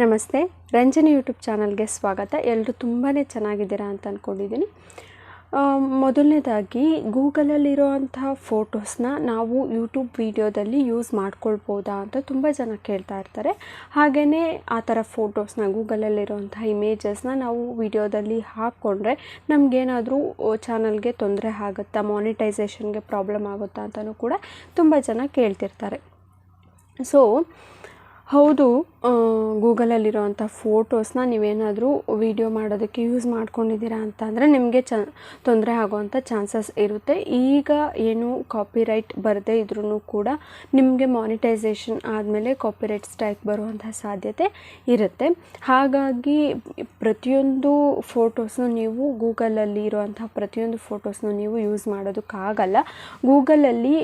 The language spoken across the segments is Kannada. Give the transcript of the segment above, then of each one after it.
ನಮಸ್ತೆ. ರಂಜನಿ ಯೂಟ್ಯೂಬ್ ಚಾನಲ್ಗೆ ಸ್ವಾಗತ. ಎಲ್ಲರೂ ತುಂಬಾ ಚೆನ್ನಾಗಿದ್ದೀರಾ ಅಂತ ಅಂದ್ಕೊಂಡಿದ್ದೀನಿ ಮೊದಲನೇದಾಗಿ ಗೂಗಲಲ್ಲಿರುವಂತಹ ಫೋಟೋಸ್ನ ನಾವು ಯೂಟ್ಯೂಬ್ ವೀಡಿಯೋದಲ್ಲಿ ಯೂಸ್ ಮಾಡ್ಕೊಳ್ಬೋದಾ ಅಂತ ತುಂಬ ಜನ ಕೇಳ್ತಾ ಇರ್ತಾರೆ. ಹಾಗೆಯೇ ಆ ಥರ ಫೋಟೋಸ್ನ, ಗೂಗಲಲ್ಲಿರುವಂತಹ ಇಮೇಜಸ್ನ ನಾವು ವಿಡಿಯೋದಲ್ಲಿ ಹಾಕ್ಕೊಂಡ್ರೆ ನಮಗೇನಾದರೂ ಚಾನಲ್ಗೆ ತೊಂದರೆ ಆಗುತ್ತಾ ಮಾನಿಟೈಸೇಷನ್ಗೆ ಪ್ರಾಬ್ಲಮ್ ಆಗುತ್ತಾ ಅಂತಲೂ ಕೂಡ ತುಂಬ ಜನ ಕೇಳ್ತಿರ್ತಾರೆ. ಸೊ ಹೌದು. ಗೂಗಲಲ್ಲಿರೋವಂಥ ಫೋಟೋಸ್ನ ನೀವೇನಾದರೂ ವೀಡಿಯೋ ಮಾಡೋದಕ್ಕೆ ಯೂಸ್ ಮಾಡ್ಕೊಂಡಿದ್ದೀರಾ ಅಂತ ಅಂದರೆ ನಿಮಗೆ ಚ, ತೊಂದರೆ ಆಗೋವಂಥ ಚಾನ್ಸಸ್ ಇರುತ್ತೆ. ಈಗ ಏನು ಕಾಪಿರೈಟ್ ಬರದೇ ಇದ್ರೂ ಕೂಡ ನಿಮಗೆ ಮಾನಿಟೈಸೇಷನ್ ಆದಮೇಲೆ ಕಾಪಿರೈಟ್ ಸ್ಟ್ರೈಕ್ ಬರುವಂಥ ಸಾಧ್ಯತೆ ಇರುತ್ತೆ. ಹಾಗಾಗಿ ಪ್ರತಿಯೊಂದು ಫೋಟೋಸ್ನು ನೀವು ಗೂಗಲಲ್ಲಿ ಇರುವಂಥ ಪ್ರತಿಯೊಂದು ಫೋಟೋಸ್ನು ನೀವು ಯೂಸ್ ಮಾಡೋದಕ್ಕಾಗಲ್ಲ. ಗೂಗಲಲ್ಲಿ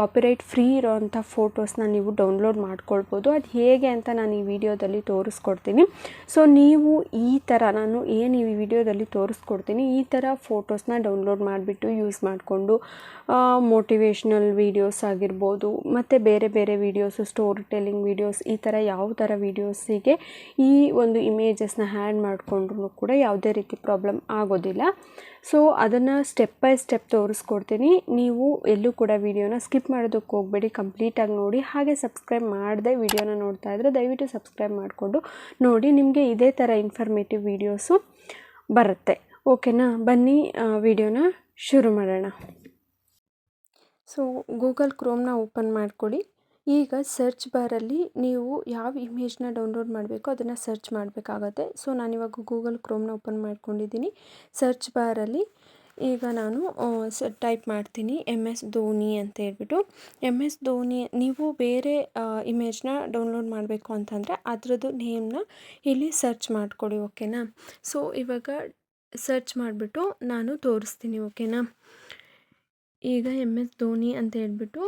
ಕಾಪಿರೈಟ್ ಫ್ರೀ ಇರೋವಂಥ ಫೋಟೋಸ್ನ ನೀವು ಡೌನ್ಲೋಡ್ ಮಾಡ್ಕೊಳ್ಬೋದು. ಅದು ಹೇಗೆ ಅಂತ ನಾನು ಈ ವಿಡಿಯೋದಲ್ಲಿ ತೋರಿಸ್ಕೊಡ್ತೀನಿ. ಸೊ ನೀವು ಈ ಥರ ನಾನು ಏನು ಈ ವಿಡಿಯೋದಲ್ಲಿ ತೋರಿಸ್ಕೊಡ್ತೀನಿ, ಈ ಥರ ಫೋಟೋಸ್ನ ಡೌನ್ಲೋಡ್ ಮಾಡಿಬಿಟ್ಟು ಯೂಸ್ ಮಾಡಿಕೊಂಡು ಮೋಟಿವೇಶ್ನಲ್ ವೀಡಿಯೋಸ್ ಆಗಿರ್ಬೋದು, ಮತ್ತು ಬೇರೆ ಬೇರೆ ವೀಡಿಯೋಸು ಸ್ಟೋರಿ ಟೆಲ್ಲಿಂಗ್ ವೀಡಿಯೋಸ್ ಈ ಥರ ಯಾವ ಥರ ವೀಡಿಯೋಸಿಗೆ ಈ ಒಂದು ಇಮೇಜಸ್ನ ಹ್ಯಾಡ್ ಮಾಡಿಕೊಂಡ್ರೂ ಕೂಡ ಯಾವುದೇ ರೀತಿ ಪ್ರಾಬ್ಲಮ್ ಆಗೋದಿಲ್ಲ. ಸೊ, ಅದನ್ನು ಸ್ಟೆಪ್ ಬೈ ಸ್ಟೆಪ್ ತೋರಿಸ್ಕೊಡ್ತೀನಿ. ನೀವು ಎಲ್ಲೂ ಕೂಡ ವಿಡಿಯೋನ ಸ್ಕಿಪ್ ಮಾಡೋದಕ್ಕೆ ಹೋಗಬೇಡಿ. ಕಂಪ್ಲೀಟಾಗಿ ನೋಡಿ. ಹಾಗೆ ಸಬ್ಸ್ಕ್ರೈಬ್ ಮಾಡದೆ ವಿಡಿಯೋನ ನೋಡ್ತಾ ಇದ್ದರೆ ದಯವಿಟ್ಟು ಸಬ್ಸ್ಕ್ರೈಬ್ ಮಾಡಿಕೊಂಡು ನೋಡಿ ನಿಮಗೆ ಇದೇ ಥರ ಇನ್ಫಾರ್ಮೇಟಿವ್ ವೀಡಿಯೋಸು ಬರುತ್ತೆ. ಓಕೆನಾ ಬನ್ನಿ ವಿಡಿಯೋನ ಶುರು ಮಾಡೋಣ. ಸೊ ಗೂಗಲ್ ಕ್ರೋಮ್ನ ಓಪನ್ ಮಾಡ್ಕೊಳ್ಳಿ ಈಗ ಸರ್ಚ್ ಬಾರಲ್ಲಿ ನೀವು ಯಾವ ಇಮೇಜ್ನ ಡೌನ್ಲೋಡ್ ಮಾಡಬೇಕು ಅದನ್ನು ಸರ್ಚ್ ಮಾಡಬೇಕಾಗತ್ತೆ. ಸೊ ನಾನಿವಾಗ ಗೂಗಲ್ ಕ್ರೋಮ್ನ ಓಪನ್ ಮಾಡ್ಕೊಂಡಿದ್ದೀನಿ. ಸರ್ಚ್ ಬಾರಲ್ಲಿ ಈಗ ನಾನು ಟೈಪ್ ಮಾಡ್ತೀನಿ ಎಂ ಎಸ್ ಧೋನಿ ಅಂತ ಹೇಳ್ಬಿಟ್ಟು. ಎಂ ಎಸ್ ಧೋನಿ ನೀವು ಬೇರೆ ಇಮೇಜ್ನ ಡೌನ್ಲೋಡ್ ಮಾಡಬೇಕು ಅಂತಂದರೆ ಅದರದ್ದು ನೇಮ್ನ ಇಲ್ಲಿ ಸರ್ಚ್ ಮಾಡಿಕೊಡಿ, ಓಕೆನಾ? ಸೊ ಇವಾಗ ಸರ್ಚ್ ಮಾಡಿಬಿಟ್ಟು ನಾನು ತೋರಿಸ್ತೀನಿ, ಓಕೆನಾ? ಈಗ ಎಂ ಎಸ್ ಧೋನಿ ಅಂತ ಹೇಳ್ಬಿಟ್ಟು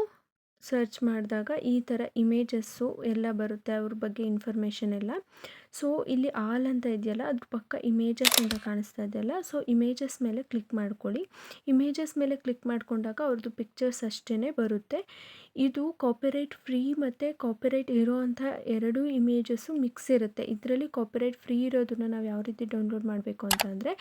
ಸರ್ಚ್ ಮಾಡಿದಾಗ ಈ ಥರ ಇಮೇಜಸ್ಸು ಎಲ್ಲ ಬರುತ್ತೆ ಅವ್ರ ಬಗ್ಗೆ ಇನ್ಫಾರ್ಮೇಷನ್ ಎಲ್ಲ. ಸೊ ಇಲ್ಲಿ ಆಲ್ ಅಂತ ಇದೆಯಲ್ಲ, ಅದ್ರ ಪಕ್ಕ ಇಮೇಜಸ್ ಅಂತ ಕಾಣಿಸ್ತಾ ಇದೆಯಲ್ಲ ಸೊ ಇಮೇಜಸ್ ಮೇಲೆ ಕ್ಲಿಕ್ ಮಾಡ್ಕೊಳ್ಳಿ. ಇಮೇಜಸ್ ಮೇಲೆ ಕ್ಲಿಕ್ ಮಾಡಿಕೊಂಡಾಗ ಅವ್ರದ್ದು ಪಿಕ್ಚರ್ಸ್ ಅಷ್ಟೇ ಬರುತ್ತೆ. ಇದು ಕಾಪಿರೈಟ್ ಫ್ರೀ ಮತ್ತು ಕಾಪಿರೈಟ್ ಇರೋವಂಥ ಎರಡೂ ಇಮೇಜಸ್ಸು ಮಿಕ್ಸ್ ಇರುತ್ತೆ. ಇದರಲ್ಲಿ ಕಾಪಿರೈಟ್ ಫ್ರೀ ಇರೋದನ್ನು ನಾವು ಯಾವ ರೀತಿ ಡೌನ್ಲೋಡ್ ಮಾಡಬೇಕು ಅಂತಂದರೆ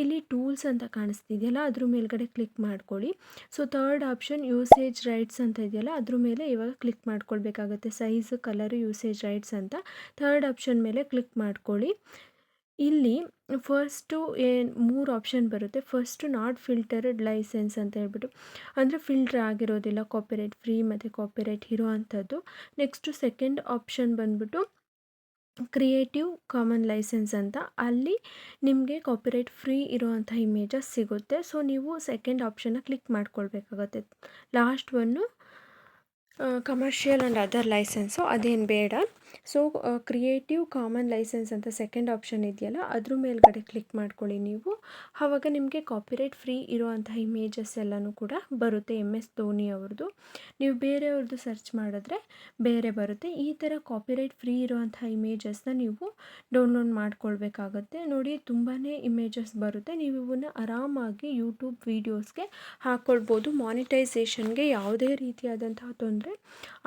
ಇಲ್ಲಿ ಟೂಲ್ಸ್ ಅಂತ ಕಾಣಿಸ್ತಿದೆಯಲ್ಲ, ಅದ್ರ ಮೇಲ್ಗಡೆ ಕ್ಲಿಕ್ ಮಾಡ್ಕೊಳ್ಳಿ. So third option usage rights ಅಂತ ಇದೆಯಲ್ಲ, ಅದ್ರ ಮೇಲೆ ಇವಾಗ ಕ್ಲಿಕ್ ಮಾಡ್ಕೊಳ್ಬೇಕಾಗುತ್ತೆ. ಸೈಜ್ ಕಲರ್ ಯೂಸೇಜ್ ರೈಟ್ಸ್ ಅಂತ. ಥರ್ಡ್ ಆಪ್ಷನ್ ಮೇಲೆ ಕ್ಲಿಕ್ ಮಾಡ್ಕೊಳ್ಳಿ. ಇಲ್ಲಿ ಫಸ್ಟು ಏನು ಮೂರು ಆಪ್ಷನ್ ಬರುತ್ತೆ. ಫಸ್ಟು ನಾಟ್ ಫಿಲ್ಟರ್ಡ್ ಲೈಸೆನ್ಸ್ ಅಂತ ಹೇಳ್ಬಿಟ್ಟು. ಅಂದರೆ ಫಿಲ್ಟರ್ ಆಗಿರೋದಿಲ್ಲ ಕಾಪಿರೈಟ್ ಫ್ರೀ ಮತ್ತು ಕಾಪಿರೈಟ್ ಇರೋ ಅಂಥದ್ದು. ನೆಕ್ಸ್ಟು ಸೆಕೆಂಡ್ ಆಪ್ಷನ್ ಬಂದ್ಬಿಟ್ಟು ಕ್ರಿಯೇಟಿವ್ ಕಾಮನ್ ಲೈಸೆನ್ಸ್ ಅಂತ. ಅಲ್ಲಿ ನಿಮಗೆ ಕಾಪಿರೈಟ್ ಫ್ರೀ ಇರೋವಂಥ ಇಮೇಜಸ್ ಸಿಗುತ್ತೆ. ಸೊ ನೀವು ಸೆಕೆಂಡ್ ಆಪ್ಷನ್ನ click ಮಾಡ್ಕೊಳ್ಬೇಕಾಗತ್ತೆ. Last one commercial and other licence ಅದೇನು ಬೇಡ. ಸೊ ಕ್ರಿಯೇಟಿವ್ ಕಾಮನ್ ಲೈಸೆನ್ಸ್ ಅಂತ ಸೆಕೆಂಡ್ ಆಪ್ಷನ್ ಇದೆಯಲ್ಲ, ಅದ್ರ ಮೇಲ್ಗಡೆ ಕ್ಲಿಕ್ ಮಾಡ್ಕೊಳ್ಳಿ ನೀವು. ಆವಾಗ ನಿಮಗೆ ಕಾಪಿರೈಟ್ ಫ್ರೀ ಇರುವಂತಹ ಇಮೇಜಸ್ ಎಲ್ಲನೂ ಕೂಡ ಬರುತ್ತೆ ಎಂ ಎಸ್ ಧೋನಿ ಅವ್ರದ್ದು ನೀವು ಬೇರೆಯವ್ರದ್ದು ಸರ್ಚ್ ಮಾಡಿದ್ರೆ ಬೇರೆ ಬರುತ್ತೆ. ಈ ಥರ ಕಾಪಿರೈಟ್ ಫ್ರೀ ಇರುವಂತಹ ಇಮೇಜಸ್ನ ನೀವು ಡೌನ್ಲೋಡ್ ಮಾಡ್ಕೊಳ್ಬೇಕಾಗತ್ತೆ. ನೋಡಿ ತುಂಬಾ ಇಮೇಜಸ್ ಬರುತ್ತೆ. ನೀವು ಇವನ್ನ ಆರಾಮಾಗಿ ಯೂಟ್ಯೂಬ್ ವೀಡಿಯೋಸ್ಗೆ ಹಾಕ್ಕೊಳ್ಬೋದು ಮಾನಿಟೈಸೇಷನ್ಗೆ ಯಾವುದೇ ರೀತಿಯಾದಂತಹ ತೊಂದರೆ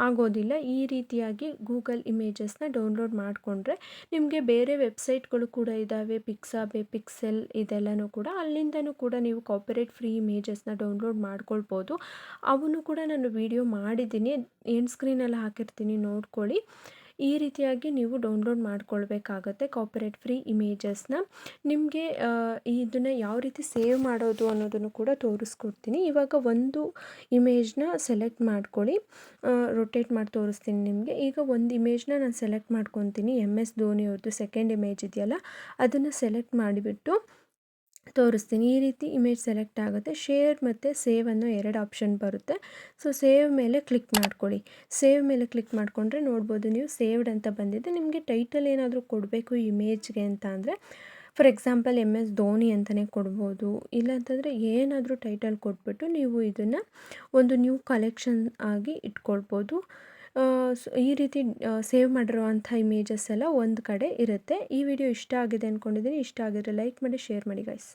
ಆಗೋದಿಲ್ಲ. ಈ ರೀತಿಯಾಗಿ ಗೂಗಲ್ ಇಮೇಜಸ್ನ ಡೌನ್ಲೋಡ್ ಮಾಡಿಕೊಂಡ್ರೆ ನಿಮಗೆ ಬೇರೆ ವೆಬ್ಸೈಟ್ಗಳು ಕೂಡ ಇದ್ದಾವೆ ಪಿಕ್ಸಾಬೆ ಪಿಕ್ಸೆಲ್ ಇದೆಲ್ಲನೂ ಕೂಡ ಅಲ್ಲಿಂದನೂ ಕೂಡ ನೀವು ಕಾಪರೇಟ್ ಫ್ರೀ ಇಮೇಜಸ್ನ ಡೌನ್ಲೋಡ್ ಮಾಡ್ಕೊಳ್ಬೋದು. ಅವನ್ನೂ ಕೂಡ ನಾನು ವಿಡಿಯೋ ಮಾಡಿದ್ದೀನಿ. ಏನು ಸ್ಕ್ರೀನಲ್ಲಿ ಹಾಕಿರ್ತೀನಿ ನೋಡ್ಕೊಳ್ಳಿ. ಈ ರೀತಿಯಾಗಿ ನೀವು ಡೌನ್ಲೋಡ್ ಮಾಡ್ಕೊಳ್ಬೇಕಾಗತ್ತೆ ಕಾಪಿರೈಟ್ ಫ್ರೀ ಇಮೇಜಸ್ನ ನಿಮಗೆ ಇದನ್ನು ಯಾವ ರೀತಿ ಸೇವ್ ಮಾಡೋದು ಅನ್ನೋದನ್ನು ಕೂಡ ತೋರಿಸ್ಕೊಡ್ತೀನಿ. ಇವಾಗ ಒಂದು ಇಮೇಜ್ನ ಸೆಲೆಕ್ಟ್ ಮಾಡ್ಕೊಳ್ಳಿ. ರೊಟೇಟ್ ಮಾಡಿ ತೋರಿಸ್ತೀನಿ ನಿಮಗೆ. ಈಗ ಒಂದು ಇಮೇಜ್ನ ನಾನು ಸೆಲೆಕ್ಟ್ ಮಾಡ್ಕೊತೀನಿ. ಎಂ ಎಸ್ ಧೋನಿ ಅವ್ರದ್ದು ಸೆಕೆಂಡ್ ಇಮೇಜ್ ಇದೆಯಲ್ಲ, ಅದನ್ನು ಸೆಲೆಕ್ಟ್ ಮಾಡಿಬಿಟ್ಟು ತೋರಿಸ್ತೀನಿ. ಈ ರೀತಿ ಇಮೇಜ್ ಸೆಲೆಕ್ಟ್ ಆಗುತ್ತೆ. ಶೇರ್ ಮತ್ತು ಸೇವ್ ಅನ್ನೋ ಎರಡು ಆಪ್ಷನ್ ಬರುತ್ತೆ. ಸೊ ಸೇವ್ ಮೇಲೆ ಕ್ಲಿಕ್ ಮಾಡ್ಕೊಳ್ಳಿ. ಸೇವ್ ಮೇಲೆ ಕ್ಲಿಕ್ ಮಾಡಿಕೊಂಡ್ರೆ ನೋಡ್ಬೋದು ನೀವು ಸೇವ್ಡ್ ಅಂತ ಬಂದಿದೆ. ನಿಮಗೆ ಟೈಟಲ್ ಏನಾದರೂ ಕೊಡಬೇಕು ಇಮೇಜ್ಗೆ ಅಂತ ಅಂದರೆ for example M S Dhoni ಅಂತಲೇ ಕೊಡ್ಬೋದು. ಇಲ್ಲಾಂತಂದರೆ ಏನಾದರೂ ಟೈಟಲ್ ಕೊಟ್ಬಿಟ್ಟು ನೀವು ಇದನ್ನು ಒಂದು ನ್ಯೂ ಕಲೆಕ್ಷನ್ ಆಗಿ ಇಟ್ಕೊಳ್ಬೋದು. ಈ ರೀತಿ ಸೇವ್ ಮಾಡಿರುವಂಥ ಇಮೇಜಸ್ ಎಲ್ಲ ಒಂದು ಕಡೆ ಇರುತ್ತೆ. ಈ ವಿಡಿಯೋ ಇಷ್ಟ ಆಗಿದೆ ಅಂದ್ಕೊಂಡಿದ್ದೀನಿ ಇಷ್ಟ ಆಗಿದ್ರೆ ಲೈಕ್ ಮಾಡಿ ಶೇರ್ ಮಾಡಿ ಗೈಸ್